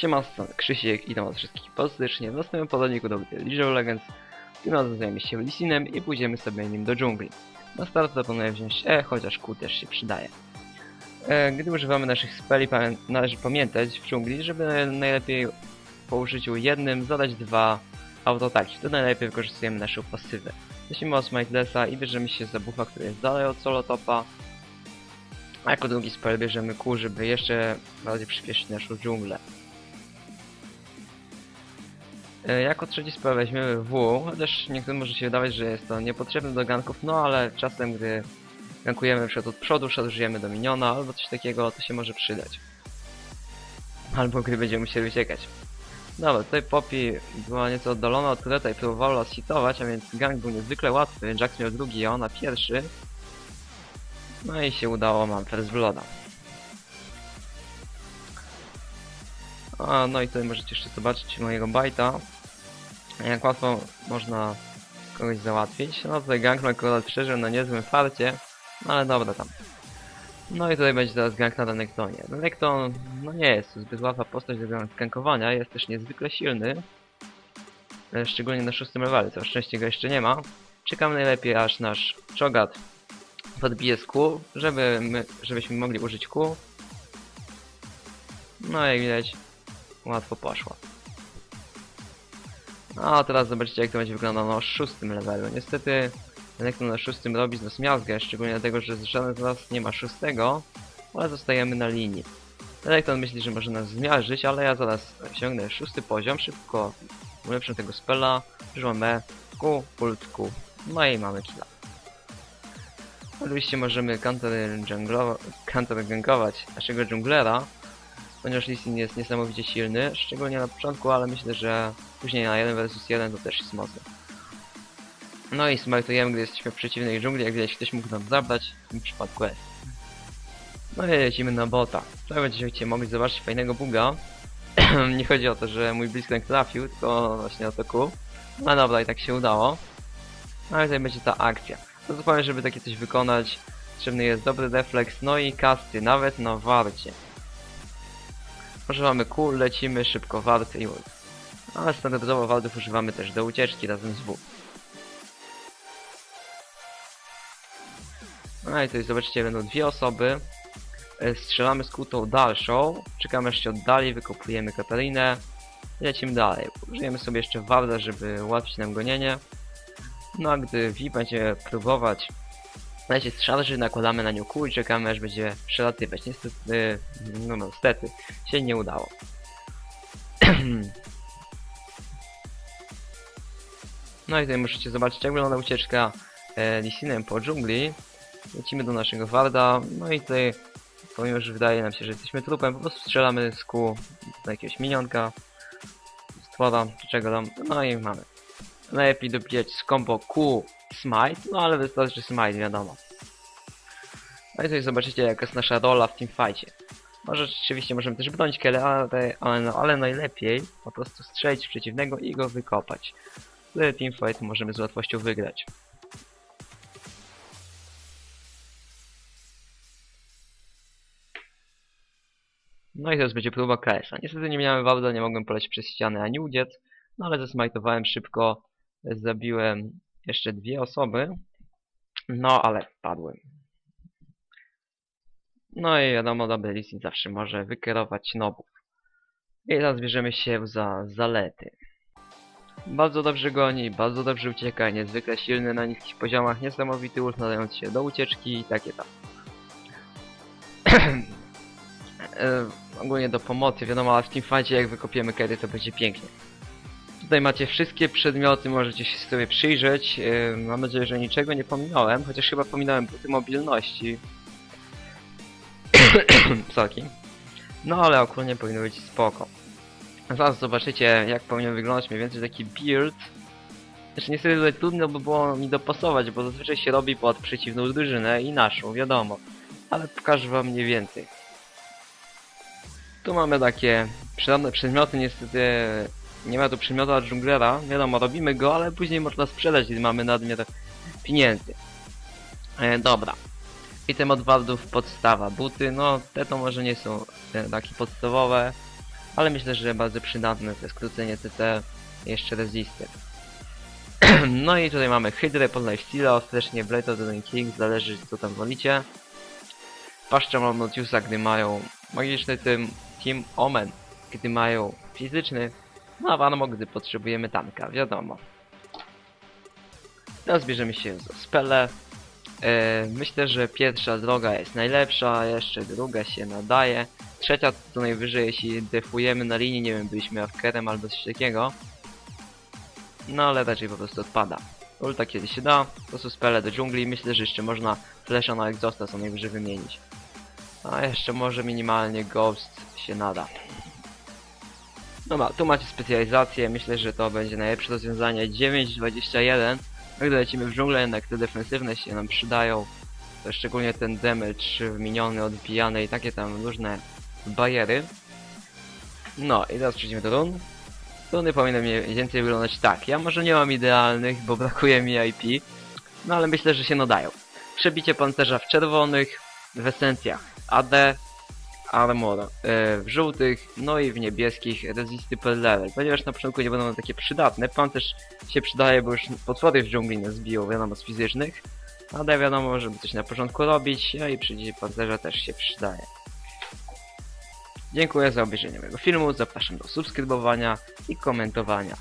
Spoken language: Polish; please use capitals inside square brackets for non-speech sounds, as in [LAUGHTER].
Siema, Krzysiek i tam was wszystkich pozytycznie. W następnym poradniku do League of Legends tym razem zajmiemy się Lisinem i pójdziemy sobie nim do dżungli. Na start proponuję wziąć E, chociaż Q też się przydaje. E, gdy używamy naszych speli, należy pamiętać w dżungli, żeby najlepiej po użyciu jednym zadać dwa autoataki. To najlepiej wykorzystujemy naszą pasywę. Lecimy od Smitelessa i bierzemy się za buffa, który jest dalej od solotopa. A jako drugi spell bierzemy Q, żeby jeszcze bardziej przyspieszyć naszą dżunglę. E, Jako trzeci spell weźmiemy W, chociaż niektórym może się wydawać, że jest to niepotrzebne do ganków, no ale czasem gdy gankujemy na przykład od przodu, użyjemy do miniona albo coś takiego, to się może przydać. Albo gdy będziemy musieli uciekać. Dobra, tutaj Poppy była nieco oddalona od tureta i próbowała hitować, a więc gang był niezwykle łatwy, Jax miał drugi, a ona pierwszy. No i się udało, mam first blooda. A, no i tutaj możecie jeszcze zobaczyć mojego bajta. Jak łatwo można kogoś załatwić. No tutaj gang akurat przeżył na niezłym farcie, no ale dobra tam. No i tutaj będzie teraz gang na Renektonie. Renekton, no nie jest to zbyt łatwa postać do gankowania, jest też niezwykle silny. e, Szczególnie na szóstym levelu, co szczęście go jeszcze nie ma. Czekam najlepiej aż nasz Chogat podbije z Q, żeby my, żebyśmy mogli użyć Q. No jak widać, łatwo poszło. A teraz zobaczycie jak to będzie wyglądało na szóstym levelu. Niestety Renekton na szóstym robi z nas miazgę, szczególnie dlatego, że żaden z nas nie ma szóstego, ale zostajemy na linii. Renekton myśli, że może nas zmiażdżyć, ale ja zaraz osiągnę szósty poziom, szybko ulepszę tego spella, używam E, Q, no i mamy killa. Oczywiście możemy counter-gankować naszego dżunglera, ponieważ Sin jest niesamowicie silny, szczególnie na początku, ale myślę, że później na 1 vs 1 to też jest mocne. No i smartujemy, gdy jesteśmy w przeciwnej dżungli, jak widać ktoś mógł nam zabrać, w tym przypadku jest. No i lecimy na bota. Tutaj będziecie mogli zobaczyć fajnego buga. [CLEARS THROAT] Nie chodzi o to, że mój Blitzcrank trafił, tylko właśnie o to Q. No dobra, i tak się udało. No i tutaj będzie ta akcja. To zupełnie, żeby takie coś wykonać, potrzebny jest dobry refleks, no i kasty, nawet na warcie. Używamy Q, lecimy szybko warty i ult. Ale standardowo wardów używamy też do ucieczki razem z W. No i tutaj zobaczcie, będą dwie osoby. E, Strzelamy z kłutą dalszą. Czekamy aż się oddali, wykopujemy Katarinę. Lecimy dalej. Użyjemy sobie jeszcze Warda, żeby ułatwić nam gonienie. No a gdy V będzie próbować lecieć z szarży, nakładamy na nią kół i czekamy aż będzie przelatywać. Niestety, no, no niestety, się nie udało. [CLEARS THROAT] no i tutaj możecie zobaczyć jak wygląda ucieczka e, Lisinem po dżungli. Lecimy do naszego Warda, no i tutaj, pomimo że wydaje nam się, że jesteśmy trupem, po prostu strzelamy z kół do jakiegoś minionka, stwora, czy czego tam, no i mamy. Najlepiej dobijać z combo Q Smite, no ale wystarczy Smite, wiadomo. No i tutaj zobaczycie jaka jest nasza rola w teamfightie. Może rzeczywiście możemy też bronić Kelly, ale, ale, no, ale najlepiej po prostu strzelić przeciwnego i go wykopać. Wtedy teamfight możemy z łatwością wygrać. No i teraz będzie próba KS-a. Niestety nie miałem Warda, nie mogłem polecieć przez ścianę ani uciec, no ale zesmajtowałem szybko, zabiłem jeszcze dwie osoby, no ale padłem. No i wiadomo, dobry listing zawsze może wykierować nobów. I teraz bierzemy się za zalety. Bardzo dobrze goni, bardzo dobrze ucieka, niezwykle silny na niskich poziomach, niesamowity ult nadający się do ucieczki i takie tam. [CLEARS THROAT] e, ogólnie do pomocy, wiadomo, ale w teamfightie jak wykopiemy kiedy to będzie pięknie. Tutaj macie wszystkie przedmioty, możecie się sobie przyjrzeć. E, mam nadzieję, że niczego nie pominąłem, chociaż chyba pominąłem buty mobilności. [COUGHS] Sorki. No ale ogólnie powinno być spoko. Zaraz zobaczycie jak powinien wyglądać mniej więcej taki build. Znaczy niestety tutaj trudno by było mi dopasować, bo zazwyczaj się robi pod przeciwną drużynę i naszą, wiadomo. Ale pokażę wam mniej więcej. Tu mamy takie przydatne przedmioty, niestety nie ma tu przedmiotu od dżunglera. Wiadomo, robimy go, ale później można sprzedać, gdy mamy nadmiar pieniędzy. E, dobra. Item od wardów podstawa. Buty, no te to może nie są e, takie podstawowe, ale myślę, że bardzo przydatne to skrócenie TT jeszcze rezisty. [CLEARS THROAT] no i tutaj mamy Hydrę pod Lifesteala, ostatecznie Blade of the King, zależy co tam wolicie. Paszcza Malmotiusa, gdy mają magiczny tym Team Omen, gdy mają fizyczny, no Vanmo, gdy potrzebujemy tanka, wiadomo. Teraz bierzemy się za spele. E, myślę, że pierwsza droga jest najlepsza, jeszcze druga się nadaje. Trzecia to najwyżej, jeśli defujemy na linii, nie wiem, byliśmy awkerem albo coś takiego. No ale raczej po prostu odpada. Ulta kiedy się da, po prostu spele do dżungli. Myślę, że jeszcze można flesza na exhausta co najwyżej wymienić. A jeszcze może minimalnie ghost się nada. No ma, tu macie specjalizację, myślę, że to będzie najlepsze rozwiązanie. 9.21 No gdy lecimy w dżunglę, jednak te defensywne się nam przydają. To szczególnie ten damage miniony, odbijany i takie tam różne bariery. No i teraz przejdziemy do run. Runy powinny mniej więcej wyglądać tak, ja może nie mam idealnych, bo brakuje mi IP No ale myślę, że się nadają. Przebicie pancerza w czerwonych, w esencjach AD, Armor e, w żółtych, no i w niebieskich rezisty per level. Ponieważ na początku nie będą one takie przydatne, pancerz się przydaje, bo już potwory w dżungli nas biją, wiadomo, z fizycznych. Ale wiadomo, żeby coś na początku robić, no i przy pancerza też się przydaje. Dziękuję za obejrzenie mojego filmu, zapraszam do subskrybowania i komentowania.